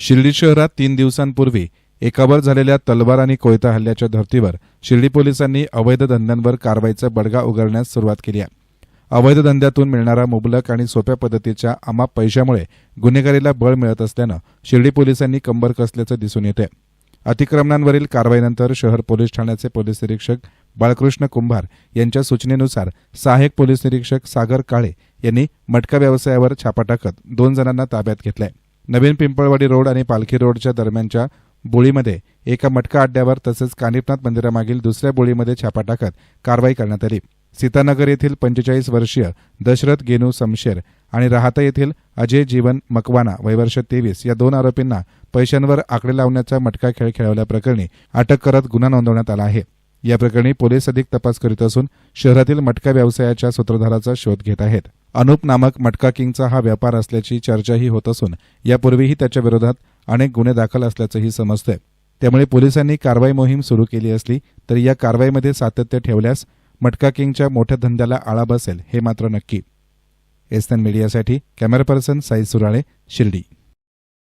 शिर्डी शहरात तीन दिवसांपूर्वी एकावर झालेल्या तलवार आणि कोयता हल्ल्याच्या धर्तीवर शिर्डी पोलिसांनी अवैध धंद्यांवर कारवाईचा बडगा उघडण्यास सुरुवात केली आहे. अवैध धंद्यातून मिळणारा मुबलक आणि सोप्या पद्धतीच्या अमाप पैशामुळे गुन्हेगारीला बळ मिळत असल्यानं शिर्डी पोलिसांनी कंबर कसल्याचं दिसून येते अतिक्रमणांवरील कारवाईनंतर शहर पोलीस ठाण्याचे पोलीस निरीक्षक बाळकृष्ण कुंभार यांच्या सूचनेनुसार सहाय्यक पोलीस निरीक्षक सागर काळे यांनी मटका व्यवसायावर छापा टाकत दोन जणांना ताब्यात घेतलंय. नवीन पिंपळवाडी रोड आणि पालखी रोडच्या दरम्यानच्या बोळीमध्ये एका मटका अड्ड्यावर तसेच कानिपनाथ मंदिरामागील दुसऱ्या बोळीमध्ये छापा टाकत कारवाई करण्यात आली. सीतानगर येथील पंचेचाळीस वर्षीय दशरथ गेनू समशेर आणि राहता येथील अजय जीवन मकवाना वयवर्ष तेवीस या दोन आरोपींना पैशांवर आकडे लावण्याचा मटका खेळ खेळवल्याप्रकरणी अटक करत गुन्हा नोंदवण्यात आला आहे. या प्रकरणी पोलीस अधिक तपास करीत असून शहरातील मटका व्यवसायाच्या सूत्रधाराचा शोध घेत आहेत. अनुप नामक मटका किंगचा हा व्यापार असल्याची चर्चाही होत असून यापूर्वीही त्याच्या विरोधात अनेक गुन्हे दाखल असल्याचंही समजतंय. त्यामुळे पोलिसांनी कारवाई मोहीम सुरू केली असली तरी या कारवाईमध्ये सातत्य ठेवल्यास मटका किंगच्या मोठ्या धंद्याला आळा बसेल हे मात्र नक्की. एसएन मीडियासाठी कॅमेरा पर्सन साई सुराळे शिर्डी.